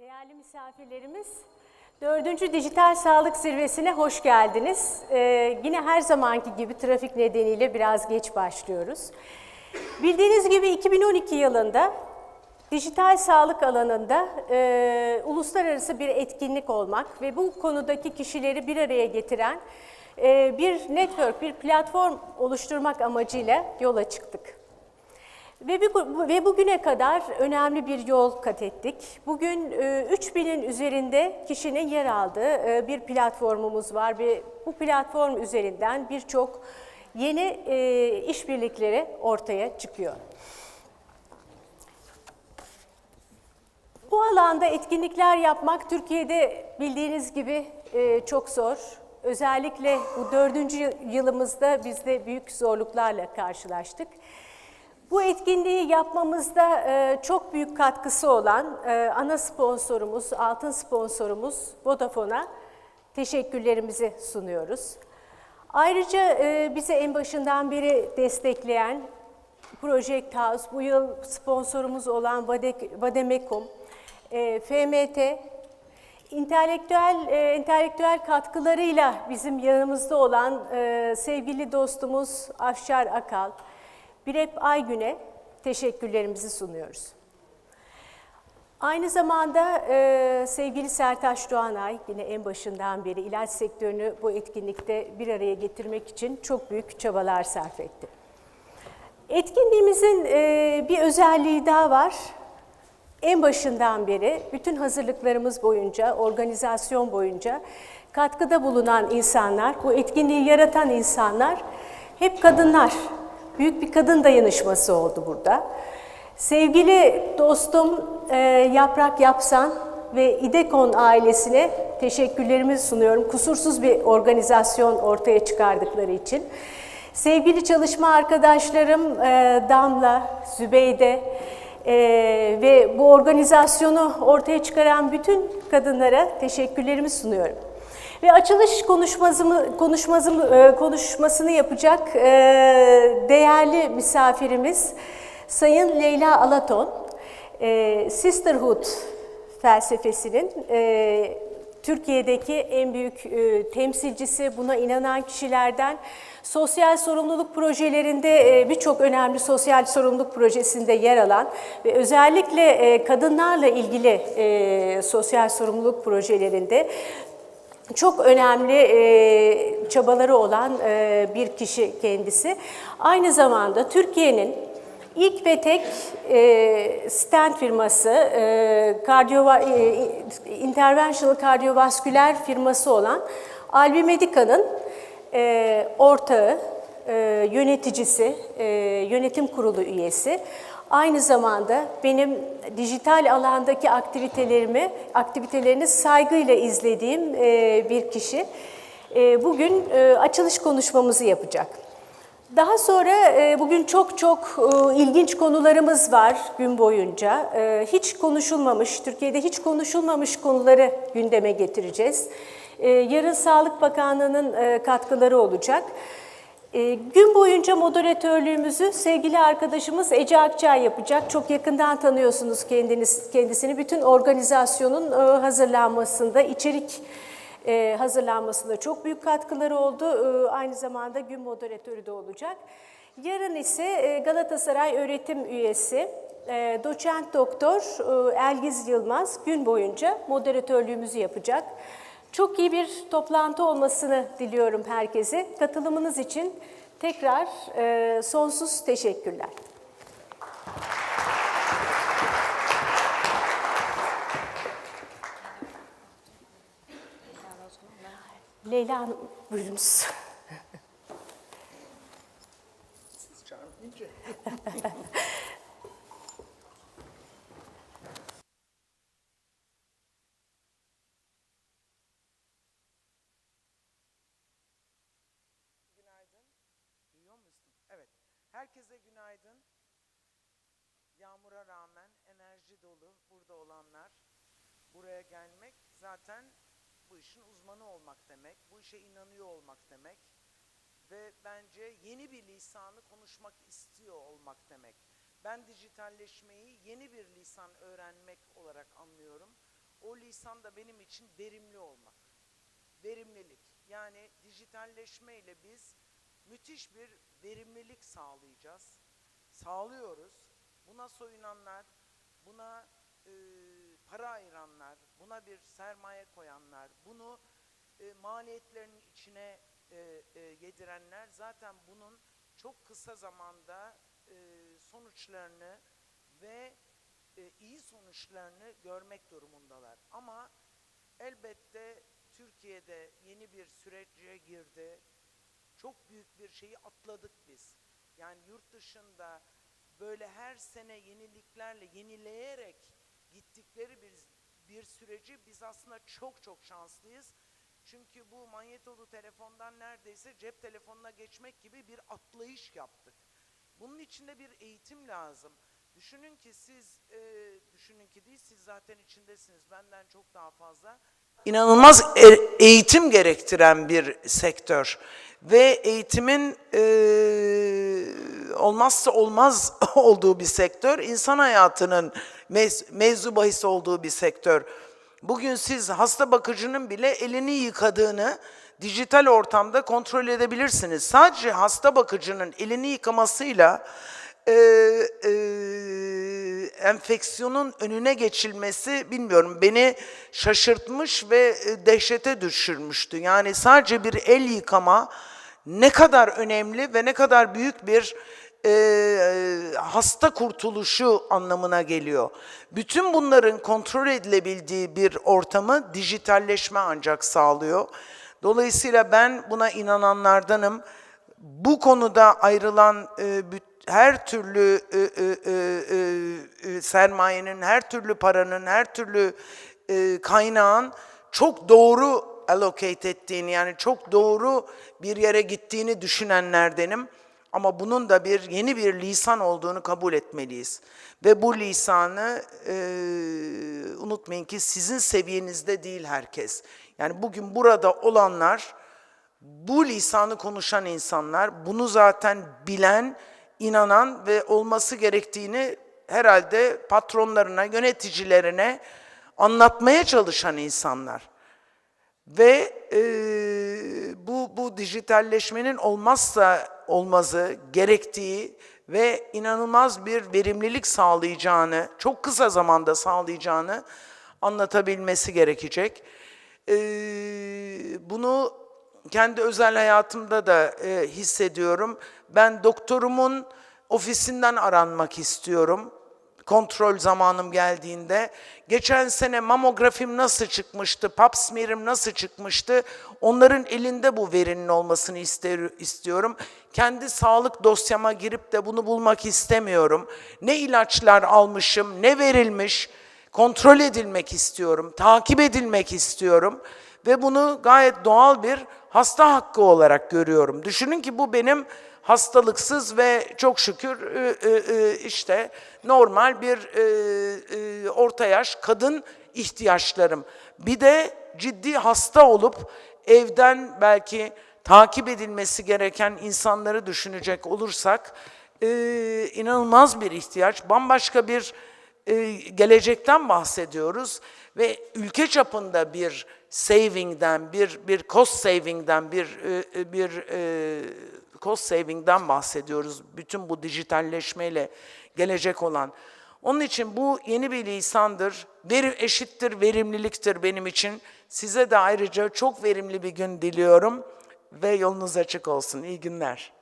Değerli misafirlerimiz, dördüncü Dijital Sağlık Zirvesi'ne hoş geldiniz. Ee, yine her zamanki gibi trafik nedeniyle biraz geç başlıyoruz. Bildiğiniz gibi 2012 yılında dijital sağlık alanında e, uluslararası bir etkinlik olmak ve bu konudaki kişileri bir araya getiren e, bir network, bir platform oluşturmak amacıyla yola çıktık. Ve, bu- ve bugüne kadar önemli bir yol kat ettik. Bugün e, 3000'in üzerinde kişinin yer aldığı e, bir platformumuz var ve bu platform üzerinden birçok yeni e, işbirlikleri ortaya çıkıyor. Bu alanda etkinlikler yapmak Türkiye'de bildiğiniz gibi e, çok zor. Özellikle bu dördüncü yılımızda biz de büyük zorluklarla karşılaştık. Bu etkinliği yapmamızda e, çok büyük katkısı olan e, ana sponsorumuz, altın sponsorumuz Vodafone'a teşekkürlerimizi sunuyoruz. Ayrıca e, bizi en başından beri destekleyen Project House, bu yıl sponsorumuz olan Vade- Vademekum, FMT, entelektüel e, entelektüel katkılarıyla bizim yanımızda olan sevgili dostumuz Afşar Akal, Birep Aygün'e teşekkürlerimizi sunuyoruz. Aynı zamanda e, sevgili Sertaş Doğanay yine en başından beri ilaç sektörünü bu etkinlikte bir araya getirmek için çok büyük çabalar sarf etti. Etkinliğimizin e, bir özelliği daha var. En başından beri bütün hazırlıklarımız boyunca, organizasyon boyunca katkıda bulunan insanlar, bu etkinliği yaratan insanlar hep kadınlar. Büyük bir kadın dayanışması oldu burada. Sevgili dostum e, Yaprak Yapsan ve İdekon ailesine teşekkürlerimi sunuyorum. Kusursuz bir organizasyon ortaya çıkardıkları için. Sevgili çalışma arkadaşlarım e, Damla, Zübeyde e, ve bu organizasyonu ortaya çıkaran bütün kadınlara teşekkürlerimi sunuyorum. Ve açılış konuşmasını, konuşmasını, e, konuşmasını yapacak e, değerli misafirimiz Sayın Leyla Alaton. E, Sisterhood felsefesinin Türkiye'deki en büyük e, temsilcisi, buna inanan kişilerden sosyal sorumluluk projelerinde e, birçok önemli sosyal sorumluluk projesinde yer alan ve özellikle e, kadınlarla ilgili e, sosyal sorumluluk projelerinde çok önemli e, çabaları olan e, bir kişi kendisi. Aynı zamanda Türkiye'nin ilk ve tek e, stent firması, e, kardiyo, e, interventional kardiyovasküler firması olan Albi Medica'nın e, ortağı, e, yöneticisi, e, yönetim kurulu üyesi. Aynı zamanda benim dijital alandaki aktivitelerimi, aktivitelerini saygıyla izlediğim e, bir kişi. E, bugün e, açılış konuşmamızı yapacak. Daha sonra e, bugün çok çok e, ilginç konularımız var gün boyunca. E, Hiç konuşulmamış, Türkiye'de hiç konuşulmamış konuları gündeme getireceğiz. Yarın Sağlık Bakanlığı'nın katkıları olacak. Gün boyunca moderatörlüğümüzü sevgili arkadaşımız Ece Akçay yapacak. Çok yakından tanıyorsunuz kendiniz, kendisini. Bütün organizasyonun hazırlanmasında, içerik hazırlanmasında çok büyük katkıları oldu. E, Aynı zamanda gün moderatörü de olacak. Yarın ise e, Galatasaray öğretim üyesi e, doçent doktor e, Elgiz Yılmaz gün boyunca moderatörlüğümüzü yapacak. Çok iyi bir toplantı olmasını diliyorum herkese. Katılımınız için tekrar sonsuz teşekkürler. Leyla Hanım buyurunuz. Musun? Evet. Herkese günaydın. Yağmura rağmen enerji dolu burada olanlar. Buraya gelmek zaten bu işin uzmanı olmak demek. Bu işe inanıyor olmak demek. Ve bence yeni bir lisanı konuşmak istiyor olmak demek. Ben dijitalleşmeyi yeni bir lisan öğrenmek olarak anlıyorum. o lisan da benim için verimli olmak. Verimlilik. Yani dijitalleşme ile biz müthiş bir verimlilik sağlayacağız. Sağlıyoruz. Buna soyunanlar, buna e, para ayıranlar, buna bir sermaye koyanlar, bunu e, maliyetlerinin içine e, e, yedirenler zaten bunun çok kısa zamanda e, sonuçlarını ve e, iyi sonuçlarını görmek durumundalar. Ama elbette Türkiye'de yeni bir sürece girdi. Çok büyük bir şeyi atladık biz. Yani yurt dışında böyle her sene yeniliklerle yenileyerek gittikleri bir bir süreci biz aslında çok çok şanslıyız. Çünkü bu manyetolu telefondan neredeyse cep telefonuna geçmek gibi bir atlayış yaptık. Bunun içinde bir eğitim lazım. Düşünün ki siz, e, düşünün ki değil siz zaten içindesiniz benden çok daha fazla. İnanılmaz e- eğitim gerektiren bir sektör ve eğitimin e, olmazsa olmaz olduğu bir sektör, insan hayatının mez, mevzu bahis olduğu bir sektör. Bugün siz hasta bakıcının bile elini yıkadığını dijital ortamda kontrol edebilirsiniz. Sadece hasta bakıcının elini yıkamasıyla e, e, enfeksiyonun önüne geçilmesi bilmiyorum beni şaşırtmış ve e, dehşete düşürmüştü. Yani sadece bir el yıkama ne kadar önemli ve ne kadar büyük bir e, hasta kurtuluşu anlamına geliyor. Bütün bunların kontrol edilebildiği bir ortamı dijitalleşme ancak sağlıyor. Dolayısıyla ben buna inananlardanım. Bu konuda ayrılan e, her türlü e, e, e, e, e, sermayenin, her türlü paranın, her türlü e, kaynağın çok doğru allocate ettiğini yani çok doğru bir yere gittiğini düşünenlerdenim. Ama bunun da bir yeni bir lisan olduğunu kabul etmeliyiz. Ve bu lisanı e, unutmayın ki sizin seviyenizde değil herkes. Yani bugün burada olanlar bu lisanı konuşan insanlar, bunu zaten bilen, inanan ve olması gerektiğini herhalde patronlarına, yöneticilerine anlatmaya çalışan insanlar. Ve e, bu, bu dijitalleşmenin olmazsa olmazı, gerektiği ve inanılmaz bir verimlilik sağlayacağını, çok kısa zamanda sağlayacağını anlatabilmesi gerekecek. E, bunu kendi özel hayatımda da e, hissediyorum. Ben doktorumun ofisinden aranmak istiyorum kontrol zamanım geldiğinde. Geçen sene mamografim nasıl çıkmıştı, pap smear'im nasıl çıkmıştı, onların elinde bu verinin olmasını ister, istiyorum. Kendi sağlık dosyama girip de bunu bulmak istemiyorum. Ne ilaçlar almışım, ne verilmiş, kontrol edilmek istiyorum, takip edilmek istiyorum. Ve bunu gayet doğal bir hasta hakkı olarak görüyorum. Düşünün ki bu benim hastalıksız ve çok şükür işte normal bir orta yaş kadın ihtiyaçlarım. Bir de ciddi hasta olup evden belki takip edilmesi gereken insanları düşünecek olursak e, inanılmaz bir ihtiyaç, bambaşka bir e, gelecekten bahsediyoruz ve ülke çapında bir saving'den, bir bir cost saving'den, bir e, bir e, cost saving'den bahsediyoruz. Bütün bu dijitalleşmeyle gelecek olan. Onun için bu yeni bir lisandır. Veri eşittir, verimliliktir benim için. Size de ayrıca çok verimli bir gün diliyorum ve yolunuz açık olsun. İyi günler.